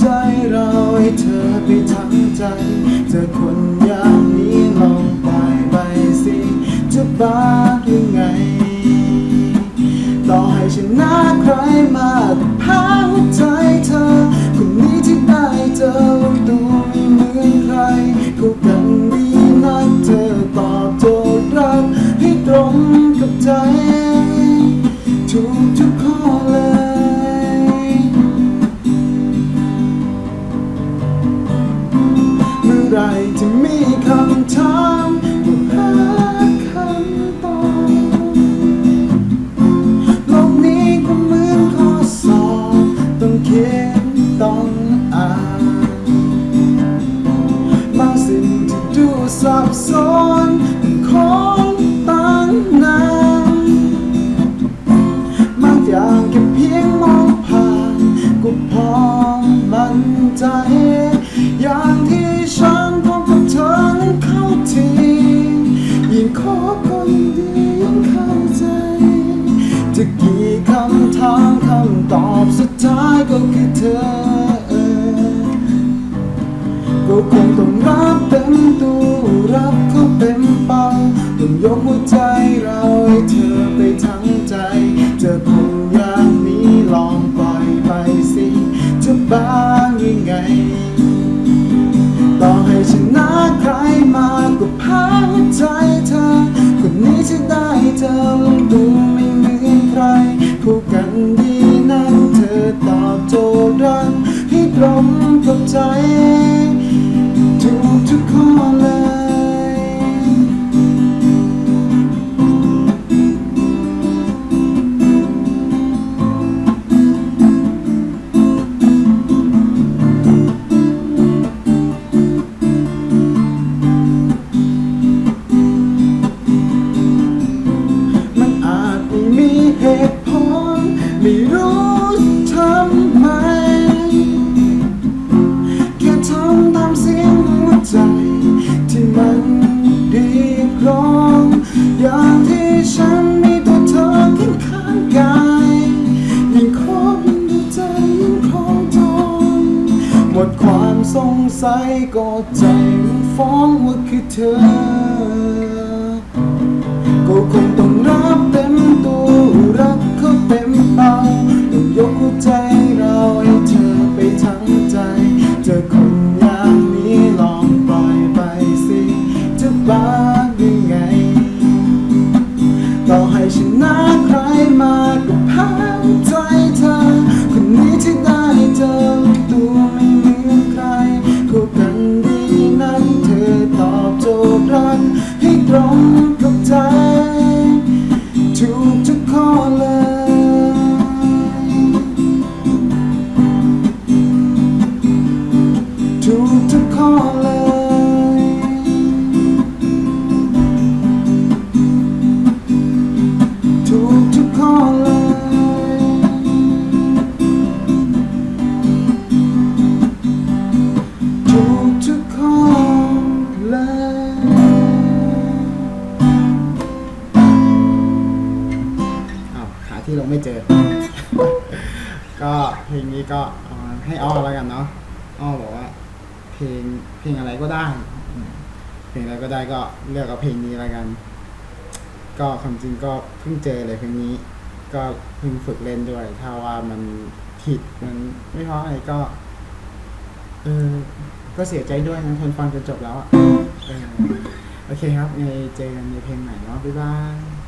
ใจเราให้เธอไปทั้งใจเจอคน ใจ ทุกทุกข้อเลย เมื่อไรจะมี อย่างแค่เพียงมองผ่านก็พอมั่นใจ อย่างที่ฉันพบกับเธอนั้นเข้าทียิ่งคบก็ยิ่งดียิ่งเข้าใจ จะกี่คำถามคำตอบสุดท้ายก็คือเธอก็คงต้องรับเต็มตัวรับเขาเต็มเป้าต้องยกหัวใจเราให้เธอไปทั้ง บ้างยังไง ต่อให้ชนะใครมาก็แพ้หัวใจเธอ คนนี้จะได้เธอลองดูไดความสงสัยก็ใจมันฟ้องว่าคือเธอ ก็คงต้องรับเต็มตัวรักเขาเต็มเป้าต้องยกหัวใจเราให้เธอไปทั้งใจ เจอคนอย่างนี้ลองปล่อยไปสิจะบ้าหรือไง ต่อให้ชนะใคร ใที่ลงไม่เจอ ก็เพลงนี้ก็ให้อ้อแล้วกันเนาะอ้อบอกว่า เพลงเพลงอะไรก็ได้ เพลงอะไรก็ได้ก็เลือกเอาเพลงนี้แล้วกัน ก็ความจริงก็เพิ่งเจอเลยเพลงนี้ ก็เพิ่งฝึกเล่นด้วย ถ้าว่ามันผิดมันไม่เพราะอะไรก็เออก็เสียใจด้วยนะคนฟังจนจบแล้วอะโอเคครับยังไงเจอกันในเพลงใหม่เนาะบ๊ายบาย